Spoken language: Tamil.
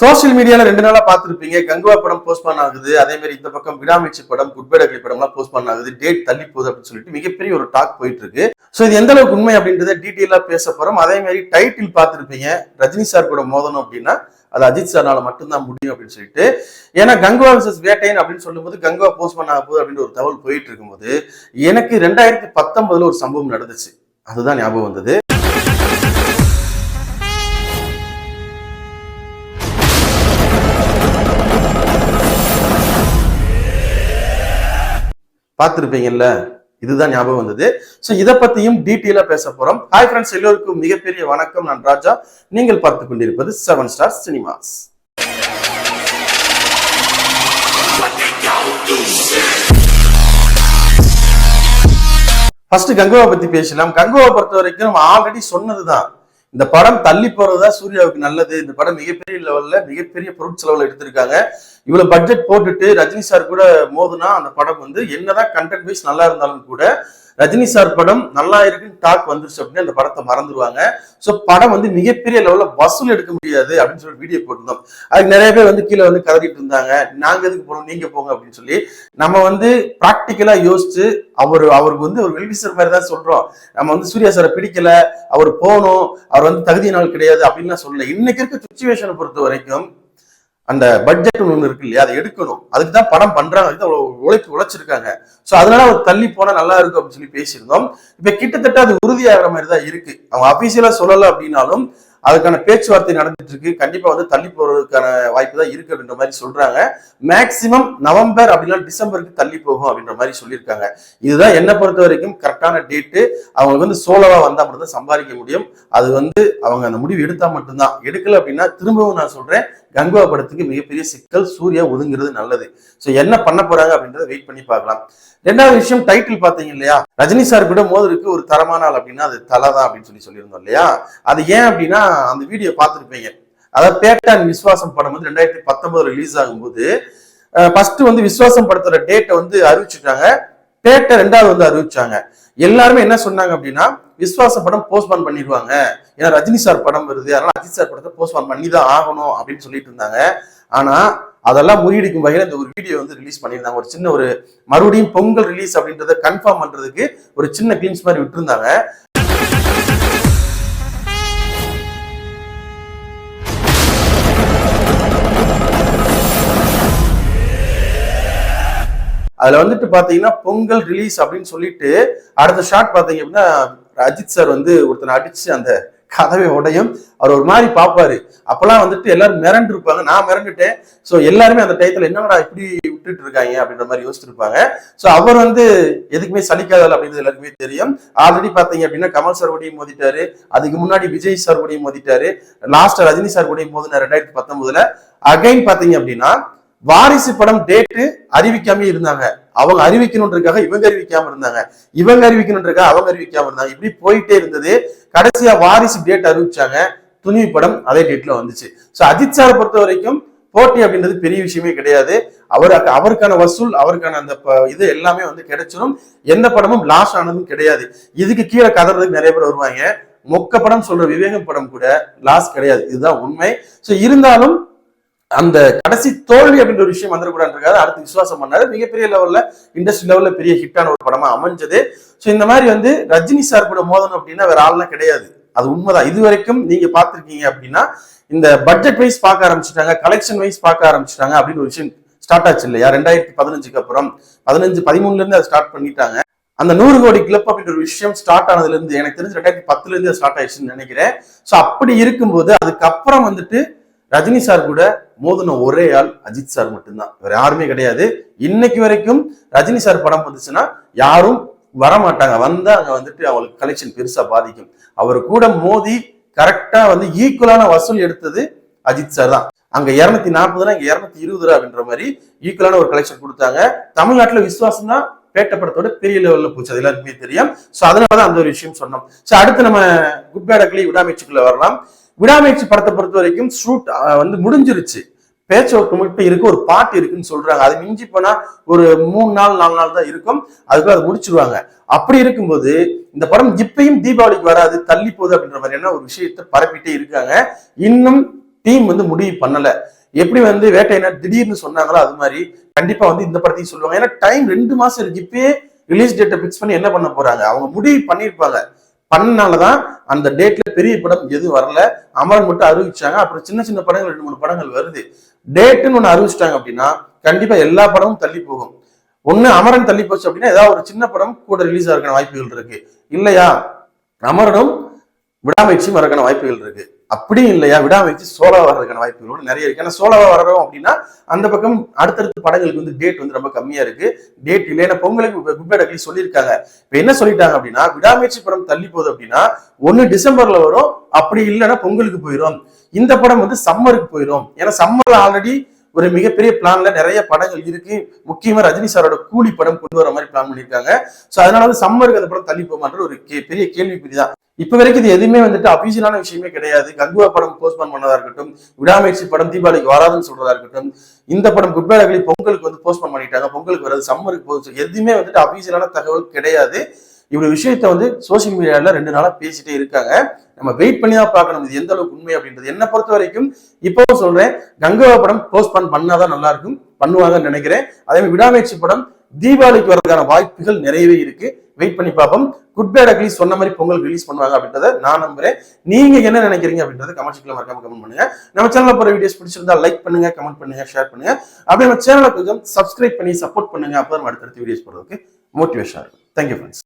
சோஷியல் மீடியால ரெண்டு நாளா பார்த்துருப்பீங்க. கங்குவா படம் போஸ்ட் பண்ண ஆகுது. அதே மாதிரி இந்த பக்கம் விடாமிச்சு படம் குட்பேட் அகலி படம் படம்லாம் போஸ்ட் பண்ண ஆகுது. டேட் தள்ளி போகுது அப்படின்னு சொல்லிட்டு மிகப்பெரிய ஒரு டாக் போயிட்டு இருக்கு சோ இது எந்த அளவுக்கு உண்மை அப்படின்றத டீட்டெயிலா பேச போறோம். அதே மாதிரி டைட்டில் பார்த்துருப்பீங்க. ரஜினி சார் கூட மோதணும் அப்படின்னா அது அஜித் சார்னால மட்டும்தான் முடியும் அப்படின்னு சொல்லிட்டு. ஏன்னா கங்குவா விசஸ் வேட்டையன் அப்படின்னு சொல்லும்போது கங்குவா போஸ்ட் பண்ண போகுது அப்படின்னு ஒரு தகவல் போயிட்டு இருக்கும்போது எனக்கு ரெண்டாயிரத்தி பத்தொன்பதுல ஒரு சம்பவம் நடந்துச்சு. அதுதான் ஞாபகம் வந்தது. பார்த்துருப்பீங்கல்ல? இதுதான் ஞாபகம் வந்தது. ஸோ இதை பத்தியும் டீட்டெயிலாக பேச போறோம். ஹாய் ஃப்ரெண்ட்ஸ் எல்லோருக்கும் மிகப்பெரிய வணக்கம். நான் ராஜா. நீங்கள் பார்த்து கொண்டிருப்பது seven star cinemas first Kanguva பத்தி பேசலாம். கங்குவா பொறுத்த வரைக்கும் நம்ம ஆல்ரெடி சொன்னதுதான். இந்த படம் தள்ளி போறதுதான் சூர்யாவுக்கு நல்லது. இந்த படம் மிகப்பெரிய லெவல்ல மிகப்பெரிய பொருட்செலவுல எடுத்திருக்காங்க. இவ்வளவு பட்ஜெட் போட்டுட்டு ரஜினி சார் கூட மோதுனா அந்த படம் வந்து என்னதான் கண்டென்ட் வைஸ் நல்லா இருந்தாலும் கூட ரஜினி சார் படம் நல்லா இருக்குன்னு டாக் வந்துருச்சு அப்படின்னு அந்த படத்தை மறந்துடுவாங்க ஸோ படம் வந்து மிகப்பெரிய லெவல்ல வசூல் எடுக்க முடியாது அப்படின்னு சொல்லி வீடியோ போட்டிருந்தோம். அதுக்கு நிறைய பேர் வந்து கீழே வந்து கதறிட்டு இருந்தாங்க. நாங்க எதுக்கு போகணும் நீங்க போங்க அப்படின்னு சொல்லி நம்ம வந்து ப்ராக்டிக்கலாக யோசிச்சு அவர் அவருக்கு வந்து ஒரு வெல்விசர் மாதிரி தான் சொல்றோம். நம்ம வந்து சூர்யா சாரை பிடிக்கல அவர் போகணும் அவர் வந்து தகுதியினால் கிடையாது அப்படின்லாம் சொல்லல. இன்னைக்கு இருக்க சுச்சுவேஷனை பொறுத்த வரைக்கும் அந்த பட்ஜெட் ஒன்று இருக்கு இல்லையா? அதை எடுக்கணும். அதுக்கு தான் படம் பண்றாங்க அவ்வளவு உழைப்பு உழைச்சிருக்காங்க. ஸோ அதனால அவர் தள்ளி போனா நல்லா இருக்கும் அப்படின்னு சொல்லி பேசியிருந்தோம். இப்ப கிட்டத்தட்ட அது உறுதியாகிற மாதிரி தான் இருக்கு. அவங்க அபிஷியலா சொல்லல அப்படின்னாலும் அதுக்கான பேச்சுவார்த்தை நடந்துட்டு இருக்கு கண்டிப்பா வந்து தள்ளி போறதுக்கான வாய்ப்பு தான் இருக்கு அப்படின்ற மாதிரி சொல்றாங்க. மேக்சிமம் நவம்பர் அப்படின்னா டிசம்பருக்கு தள்ளி போகும் அப்படின்ற மாதிரி சொல்லியிருக்காங்க. இதுதான் என்னை பொறுத்த வரைக்கும் கரெக்டான டேட்டு அவங்களுக்கு வந்து சோலவா வந்தா மட்டும் தான் சம்பாதிக்க முடியும். அது வந்து அவங்க அந்த முடிவு எடுத்தா மட்டும்தான். எடுக்கல அப்படின்னா திரும்பவும் நான் சொல்றேன் கங்குவா படத்துக்கு மிகப்பெரிய சிக்கல் சூர்யா ஒதுங்கிறது நல்லது. ஸோ என்ன பண்ண போறாங்க அப்படின்றத வெயிட் பண்ணி பார்க்கலாம். ரெண்டாவது விஷயம் டைட்டில் பாத்தீங்க இல்லையா? ரஜினி சார் கூட மோதலுக்கு ஒரு தரமான ஆள் அப்படின்னா அது தலை தான் அப்படின்னு சொல்லி சொல்லியிருந்தோம் இல்லையா? அது ஏன் அப்படின்னா அந்த வீடியோ பார்த்துருப்பீங்க. அதாவது பேட்டான் விஸ்வாசம் படம் வந்து ரெண்டாயிரத்தி பத்தொன்பதுல ரிலீஸ் ஆகும்போது ஃபர்ஸ்ட் வந்து விஸ்வாசம் படத்தோட டேட்டை வந்து அறிவிச்சுட்டாங்க டேட்டை ரெண்டாவது வந்து அறிவிச்சாங்க. எல்லாருமே என்ன சொன்னாங்க அப்படின்னா விஸ்வாச படம் போஸ்ட்பான் பண்ணிடுவாங்க ஏன்னா ரஜினி சார் படம் வருது. அதனால அஜித் சார் படத்தை போஸ்ட்பான் பண்ணி தான் ஆகணும் அப்படின்னு சொல்லிட்டு இருந்தாங்க. ஆனா அதெல்லாம் முறியடிக்கும் வகையில் இந்த ஒரு வீடியோ வந்து ரிலீஸ் பண்ணியிருந்தாங்க. ஒரு சின்ன ஒரு மறுபடியும் பொங்கல் ரிலீஸ் அப்படின்றத கன்ஃபார்ம் பண்றதுக்கு ஒரு சின்ன கிளிம்ஸ் மாதிரி விட்டுருந்தாங்க. அதுல வந்துட்டு பாத்தீங்கன்னா பொங்கல் ரிலீஸ் அப்படின்னு சொல்லிட்டு அடுத்த ஷாட் பாத்தீங்க அப்படின்னா அஜித் சார் வந்து ஒருத்தனை அடிச்சு அந்த கதவை உடையும். அவர் ஒரு மாதிரி பார்ப்பாரு. அப்பெல்லாம் வந்துட்டு எல்லாரும் மிரண்டு இருப்பாங்க. நான் மிரண்டுட்டேன். ஸோ எல்லாருமே அந்த டயத்துல என்னடா இப்படி விட்டுட்டு இருக்காங்க அப்படின்ற மாதிரி யோசிச்சிருப்பாங்க. ஸோ அவர் வந்து எதுக்குமே சலிக்காதல் அப்படின்றது எல்லாருக்குமே தெரியும். ஆல்ரெடி பாத்தீங்க அப்படின்னா கமல் சார் கூடயும் மோதிட்டாரு. அதுக்கு முன்னாடி விஜய் சார் கூடயும் மோதிட்டாரு. லாஸ்ட் ரஜினி சார் கூடயும் மோதினார் ரெண்டாயிரத்தி பத்தொன்பதுல. அகைன் பாத்தீங்க அப்படின்னா வாரிசு படம் டேட்டு அறிவிக்காம இருந்தாங்க. அவங்க அறிவிக்கணுன்றதுக்காக இவங்க அறிவிக்காம இருந்தாங்க. இவங்க அறிவிக்கணுன்றதுக்காக அவங்க அறிவிக்காம இருந்தாங்க. இப்படி போயிட்டே இருந்தது. கடைசியா வாரிசு டேட் அறிவிச்சாங்க. துணிவு படம் அதே டேட்ல வந்துச்சு. சோ அஜித் சார் பொறுத்த வரைக்கும் போட்டி அப்படின்றது பெரிய விஷயமே கிடையாது. அவர் அவருக்கான வசூல் அவருக்கான அந்த இது எல்லாமே வந்து கிடைச்சிடும் எந்த படமும் லாஸ் ஆனதும் கிடையாது. இதுக்கு கீழே கதறதுக்கு நிறைய பேர் வருவாங்க. மொக்க படம் சொல்ற விவேகம் படம் கூட லாஸ் கிடையாது. இதுதான் உண்மை. சோ இருந்தாலும் அந்த கடைசி தோல்வி அப்படின்ற ஒரு விஷயம் வந்துடக்கூடாதுக்காக அடுத்து விசுவாசம் பண்ணாரு. மிகப்பெரிய லெவல்ல இண்டஸ்ட்ரி லெவல்ல பெரிய ஹிட்டான ஒரு படமா அமைஞ்சது. ஸோ இந்த மாதிரி வந்து ரஜினி சார் கூட மோதணும் அப்படின்னா வேற ஆள்லாம் கிடையாது. அது உண்மைதான். இது வரைக்கும் நீங்க பாத்திருக்கீங்க அப்படின்னா இந்த பட்ஜெட் வைஸ் பார்க்க ஆரம்பிச்சிட்டாங்க கலெக்ஷன் வைஸ் பார்க்க ஆரம்பிச்சிட்டாங்க அப்படின்னு ஒரு விஷயம் ஸ்டார்ட் ஆச்சு இல்லையா? ரெண்டாயிரத்தி பதினஞ்சுக்கு அப்புறம். பதினஞ்சு பதிமூணுல இருந்து அதை ஸ்டார்ட் பண்ணிட்டாங்க. அந்த நூறு கோடி கிளப் அப்படின்ற ஒரு விஷயம் ஸ்டார்ட் ஆனதுல இருந்து எனக்கு தெரிஞ்சு ரெண்டாயிரத்தி பத்துல இருந்து ஸ்டார்ட் ஆயிடுச்சுன்னு நினைக்கிறேன். ஸோ அப்படி இருக்கும்போது அதுக்கப்புறம் வந்துட்டு ரஜினி சார் கூட மோதின ஒரே ஆள் அஜித் சார் மட்டும்தான். வேற யாருமே கிடையாது. இன்னைக்கு வரைக்கும் ரஜினி சார் படம் வந்துச்சுன்னா யாரும் வர மாட்டாங்க வந்தா அங்க வந்துட்டு அவங்களுக்கு கலெக்ஷன் பெருசா பாதிக்கும். அவர் கூட மோதி கரெக்டா வந்து ஈக்குவலான வசூல் எடுத்தது அஜித் சார் தான். அங்க இருநூத்தி நாற்பதுனா இங்க இருநூத்தி இருபது ரூபா அப்படின்ற மாதிரி ஈக்குவலான ஒரு கலெக்ஷன் கொடுத்தாங்க. தமிழ்நாட்டுல விசுவாசம் தான் பேட்ட படத்தோட பெரிய லெவல்ல போச்சு. அது எல்லாருக்குமே தெரியும். சோ அதனாலதான் அந்த ஒரு விஷயம் சொன்னோம். சோ அடுத்து நம்ம குட் பேட் அக்லி வரலாம். விடாமேச்சு படத்தை பொறுத்த வரைக்கும் ஷூட் வந்து முடிஞ்சிருச்சு. பேச்சோக்கு மட்டும் இருக்கு ஒரு பாட்டு இருக்குன்னு சொல்றாங்க. அது மிஞ்சி போனா ஒரு மூணு நாள் நாலு நாள் தான் இருக்கும். அதுக்குள்ள அதை முடிச்சிருவாங்க. அப்படி இருக்கும்போது இந்த படம் இப்பயும் தீபாவளிக்கு வராது தள்ளி போகுது அப்படின்ற மாதிரியான ஒரு விஷயத்தை பரப்பிட்டே இருக்காங்க. இன்னும் டீம் வந்து முடிவு பண்ணல. எப்படி வந்து வேட்டையினர் திடீர்னு சொன்னாங்களோ அது மாதிரி கண்டிப்பா வந்து இந்த படத்தையும் சொல்லுவாங்க. ஏன்னா டைம் ரெண்டு மாசம் இருக்கு. இப்பயே ரிலீஸ் டேட்டை பிக்ஸ் பண்ணி என்ன பண்ண போறாங்க? அவங்க முடிவு பண்ணியிருப்பாங்க. பண்ணனாலதான் அந்த டேட்ல பெரிய படம் எதுவும் வரல. அமரன் மட்டும் அறிவிச்சாங்க. அப்புறம் சின்ன சின்ன படங்கள் ரெண்டு மூணு படங்கள் வருது. டேட்டுன்னு ஒண்ணு அறிவிச்சிட்டாங்க அப்படின்னா கண்டிப்பா எல்லா படமும் தள்ளி போகும். ஒண்ணு அமரன் தள்ளி போச்சு அப்படின்னா ஏதாவது ஒரு சின்ன படம் கூட ரிலீஸ் ஆகிறதுக்கான வாய்ப்புகள் இருக்கு. இல்லையா? அமரனும் விடாமுயற்சியும் வரக்கான வாய்ப்புகள் இருக்கு. அப்படியும் இல்லையா? விடாமுயற்சி சோலா வர்றதுக்கான வாய்ப்புகளோட நிறைய இருக்கு. ஏன்னா சோலாவா வர்றோம் அப்படின்னா அந்த பக்கம் அடுத்தடுத்த படங்களுக்கு வந்து டேட் வந்து ரொம்ப கம்மியா இருக்கு. டேட் இல்லை. ஏன்னா பொங்கலுக்கு குப்பேட் சொல்லியிருக்காங்க. இப்ப என்ன சொல்லிட்டாங்க அப்படின்னா விடாமுயற்சி படம் தள்ளி போகுது அப்படின்னா ஒன்னு டிசம்பர்ல வரும் அப்படி இல்லைன்னா பொங்கலுக்கு போயிடும் இந்த படம் வந்து சம்மருக்கு போயிடும் ஏன்னா சம்மர்ல ஆல்ரெடி ஒரு மிகப்பெரிய பிளான்ல நிறைய படங்கள் இருக்கு. முக்கியமா ரஜினி சாரோட கூலி படம் கொண்டு வர மாதிரி பிளான் பண்ணியிருக்காங்க. சோ அதனால வந்து சம்மருக்கு அந்த படம் தள்ளி போமான்ற ஒரு பெரிய கேள்விக்குறி தான் இப்ப வரைக்கும் இது எதுவுமே வந்துட்டு அபிஷியலான விஷயமே கிடையாது. கங்குவா படம் போஸ்ட்போன் பண்ணதா இருக்கட்டும் விடாமுயற்சி படம் தீபாவளிக்கு வராதுன்னு சொல்றதா இருக்கட்டும் இந்த படம் குட் பொங்கலுக்கு வந்து போஸ்ட்போன் பண்ணிட்டாங்க. பொங்கலுக்கு வராது சம்மருக்கு போச்சு எதுவுமே வந்துட்டு அபிஷியலான தகவல் கிடையாது. இவ்வளவு விஷயத்த வந்து சோசியல் மீடியால ரெண்டு நாளா பேசிட்டே இருக்காங்க. நம்ம வெயிட் பண்ணி தான் பார்க்கணும். இது எந்த அளவுக்கு உண்மை அப்படின்றது. என்ன பொறுத்த வரைக்கும் இப்பவும் சொல்றேன் கங்கவா படம் போஸ்ட்போன் பண்ணாதான் நல்லா இருக்கும். பண்ணுவாங்கன்னு நினைக்கிறேன். அதே மாதிரி விடாமுயற்சி படம் தீபாவளிக்கு வரதுக்கான வாய்ப்புகள் நிறையவே இருக்கு. வெயிட் பண்ணி பார்ப்போம். குட் பேட் அட்லீஸ்ட் சொன்ன மாதிரி பொங்கல் ரிலீஸ் பண்ணுவாங்க அப்படின்றத நான் நம்புறேன். நீங்க என்ன நினைக்கிறீங்க அப்படின்றத கமெண்ட் செக்ல மறக்காம கமெண்ட் பண்ணுங்க. நம்ம சேனல்ல போற வீடியோஸ் பிடிச்சிருந்தா லைக் பண்ணுங்க கமெண்ட் பண்ணுங்க ஷேர் பண்ணுங்க. அப்படியே நம்ம சேனலை கொஞ்சம் சப்ஸ்கிரைப் பண்ணி சப்போர்ட் பண்ணுங்க. அப்பதான் நம்ம அடுத்தடுத்த வீடியோஸ் போடுறதுக்கு மோட்டிவேஷன் இருக்கும். Thank you friends